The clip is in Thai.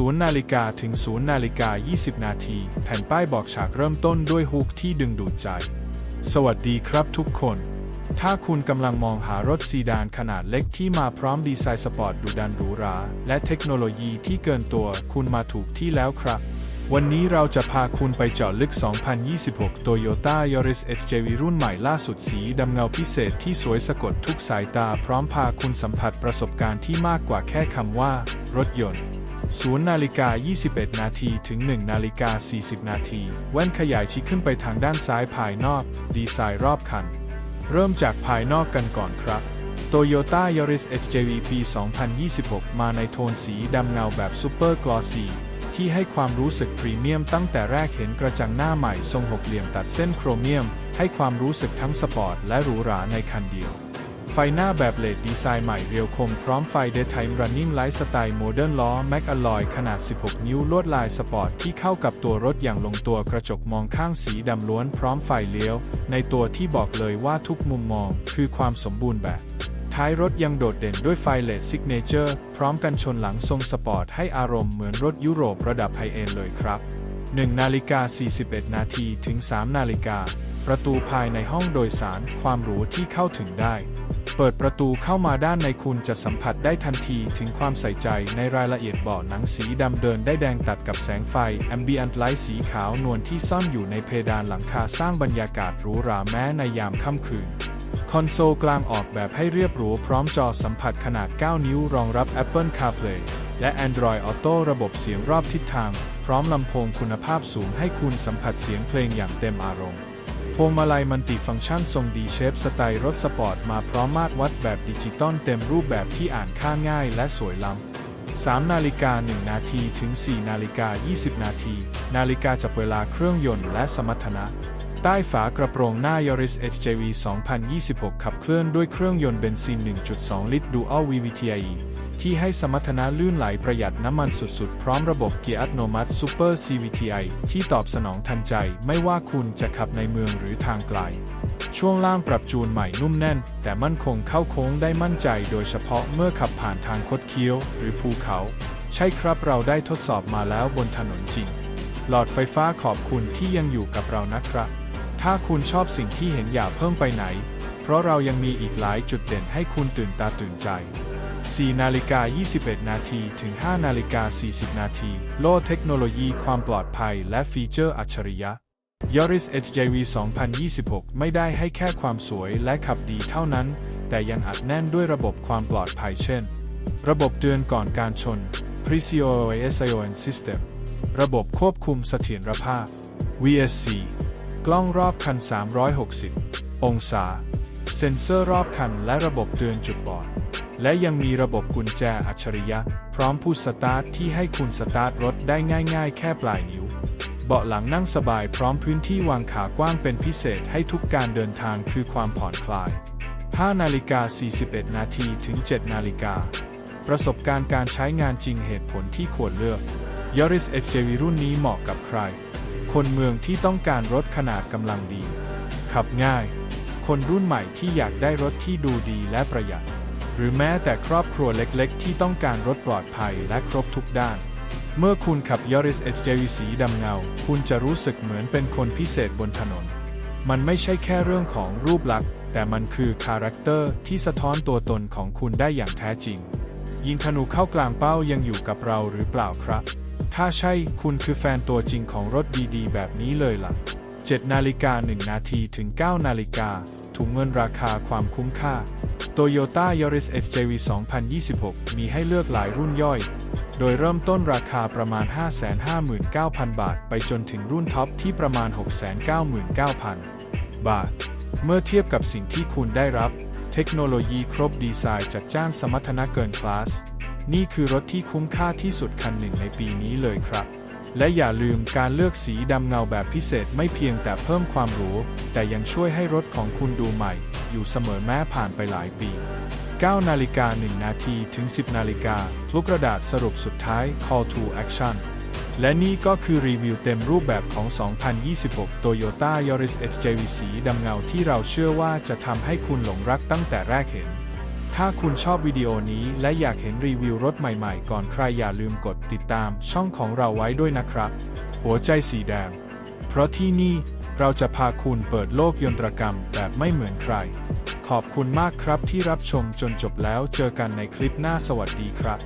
0นาฬิกาถึง0นาฬิกา20 นาที แผ่นป้ายบอกฉากเริ่มต้นด้วยฮุกที่ดึงดูดใจ สวัสดีครับทุกคน ถ้าคุณกำลังมองหารถซีดานขนาดเล็กที่มาพร้อมดีไซน์สปอร์ตดุดันหรูหรา และเทคโนโลยีที่เกินตัวคุณมาถูกที่แล้วครับ วันนี้เราจะพาคุณไปเจาะลึก 2026 Toyota Yaris HJV รุ่นใหม่ล่าสุดสีดำเงาพิเศษที่สวยสะกดทุกสายตาพร้อมพาคุณสัมผัสประสบการณ์ที่มากกว่าแค่คำว่า รถยนต์0นาฬิกา 21 นาทีถึง 1 นาฬิกา 40 นาที แว่นขยายชี้ขึ้นไปทางด้านซ้ายภายนอก ดีไซน์รอบคัน เริ่มจากภายนอกกันก่อนครับ Toyota Yaris HJV ปี 2026 มาในโทนสีดำเงาแบบซูเปอร์กลอซี ที่ให้ความรู้สึกพรีเมียมตั้งแต่แรกเห็นกระจังหน้าใหม่ทรงหกเหลี่ยมตัดเส้นโครเมียม ให้ความรู้สึกทั้งสปอร์ตและหรูหราในคันเดียว ไฟหน้าแบบเลดดีไซน์ใหม่เรียวคมพร้อมไฟ Daytime Running Light สไตล์โมเดิร์นล้อแม็กอลอยขนาด 16 นิ้วลวดลายสปอร์ตที่เข้ากับตัวรถอย่างลงตัวกระจกมองข้างสีดำล้วนพร้อมไฟเลี้ยว ในตัวที่บอกเลยว่าทุกมุมมองคือความสมบูรณ์แบบ ท้ายรถยังโดดเด่นด้วยไฟเลดซิกเนเจอร์พร้อมกันชนหลังทรงสปอร์ตให้อารมณ์เหมือนรถยุโรประดับไฮเอนด์เลยครับ 1 นาฬิกา 41 นาทีถึง 3 นาฬิกา ประตูภายในห้องโดยสารความหรูที่เข้าถึงได้ เปิดประตูเข้ามาด้านในคุณจะสัมผัสได้ทันทีถึงความใส่ใจในรายละเอียดเบาะหนังสีดำเดินได้แดงตัดกับแสงไฟ Ambient Light สีขาวนวลที่ซ่อนอยู่ในเพดานหลังคาสร้างบรรยากาศหรูหราแม้ในยามค่ำคืน คอนโซลกลางออกแบบให้เรียบหรูพร้อมจอสัมผัสขนาด 9 นิ้วรองรับ Apple CarPlay และ Android Auto ระบบเสียงรอบทิศทาง พร้อมลำโพงคุณภาพสูงให้คุณสัมผัสเสียงเพลงอย่างเต็มอารมณ์พวงมาลัยมัลติฟังก์ชันทรงดีเชฟสไตล์รถสปอร์ตมาพร้อมมาตรวัดแบบดิจิตอลเต็มรูปแบบที่อ่านค่าง่ายและสวยล้ำ 3 นาฬิกา 1 นาทีถึง 4 นาฬิกา 20 นาที นาฬิกาจับเวลาเครื่องยนต์และสมรรถนะ ใต้ฝากระโปรงหน้า Yaris HJV 2026 ขับเคลื่อนด้วยเครื่องยนต์เบนซิน 1.2 ลิตร Dual VVTi ที่ให้สมรรถนะลื่นไหลประหยัดน้ำมันสุดๆ พร้อมระบบเกียร์อัตโนมัติ Super CVTi ที่ตอบสนองทันใจไม่ว่าคุณจะขับในเมืองหรือทางไกล ช่วงล่างปรับจูนใหม่นุ่มแน่น แต่มั่นคงเข้าโค้งได้มั่นใจ โดยเฉพาะเมื่อขับผ่านทางคดเคี้ยวหรือภูเขา ใช่ครับเราได้ทดสอบมาแล้วบนถนนจริง หลอดไฟฟ้าขอบคุณที่ยังอยู่กับเรานะครับ ถ้าคุณชอบสิ่งที่เห็นอย่าเพิ่มไปไหน เพราะเรายังมีอีกหลายจุดเด่นให้คุณตื่นตาตื่นใจ 4 นาฬิกา 21 นาทีถึง 5 นาฬิกา 40 นาที โลเทคโนโลยีความปลอดภัยและฟีเจอร์อัจฉริยะ Yaris HJV 2026 ไม่ได้ให้แค่ความสวยและขับดีเท่านั้น แต่ยังอัดแน่นด้วยระบบความปลอดภัยเช่น ระบบเตือนก่อนการชน Presio SION System ระบบควบคุมเสถียรภาพ VSC กล้องรอบคัน 360 องศา เซ็นเซอร์รอบคันและระบบเตือนจุดบอด และยังมีระบบกุญแจอัจฉริยะ พร้อมพูดสตาร์ทที่ให้คุณสตาร์ทรถได้ง่ายๆ แค่ปลายนิ้ว เบาะหลังนั่งสบายพร้อมพื้นที่วางขากว้างเป็นพิเศษให้ทุกการเดินทางคือความผ่อนคลาย 5 นาฬิกา 41 นาทีถึง 7 นาฬิกา ประสบการณ์การใช้งานจริงเหตุผลที่ควรเลือก Yaris HJV รุ่นนี้เหมาะกับใคร คนเมืองที่ต้องการรถขนาดกำลังดี ขับง่าย คนรุ่นใหม่ที่อยากได้รถที่ดูดีและประหยัด หรือแม้แต่ครอบครัวเล็กๆ ที่ต้องการรถปลอดภัยและครบทุกด้าน เมื่อคุณขับ Yaris HJV สีดำเงา คุณจะรู้สึกเหมือนเป็นคนพิเศษบนถนน มันไม่ใช่แค่เรื่องของรูปลักษณ์แต่มันคือคาแรคเตอร์ที่สะท้อนตัวตนของคุณได้อย่างแท้จริง ยิงธนูเข้ากลางเป้ายังอยู่กับเราหรือเปล่าครับ ถ้าใช่คุณคือแฟนตัวจริงของรถดีๆ แบบนี้เลยล่ะ 7 นาฬิกา 1 นาทีถึง 9 นาฬิกา ถุงเงินราคาความคุ้มค่า Toyota Yaris HJV 2026 มีให้เลือกหลายรุ่นย่อย โดยเริ่มต้นราคาประมาณ 559,000 บาท ไปจนถึงรุ่นท็อปที่ประมาณ 699,000 บาทเมื่อเทียบกับสิ่งที่คุณได้รับ เทคโนโลยีครบดีไซน์จัดจ้านสมรรถนะเกินคลาส นี่คือรถที่คุ้มค่าที่สุดคันหนึ่งในปีนี้เลยครับ และอย่าลืมการเลือกสีดำเงาแบบพิเศษไม่เพียงแต่เพิ่มความหรู แต่ยังช่วยให้รถของคุณดูใหม่ อยู่เสมอแม้ผ่านไปหลายปี 9 นาฬิกา 1 นาทีถึง 10 นาฬิกาพลุกระดาษสรุปสุดท้าย Call to Action และนี่ก็คือรีวิวเต็มรูปแบบของ 2026 Toyota Yaris HJV สีดำเงาที่เราเชื่อว่าจะทำให้คุณหลงรักตั้งแต่แรกเห็น ถ้าคุณชอบวิดีโอนี้และอยากเห็นรีวิวรถใหม่ๆ ก่อนใครอย่าลืมกดติดตามช่องของเราไว้ด้วยนะครับ หัวใจสีแดง เพราะที่นี่เราจะพาคุณเปิดโลกยนตรกรรมแบบไม่เหมือนใคร ขอบคุณมากครับที่รับชมจนจบแล้วเจอกันในคลิปหน้าสวัสดีครับ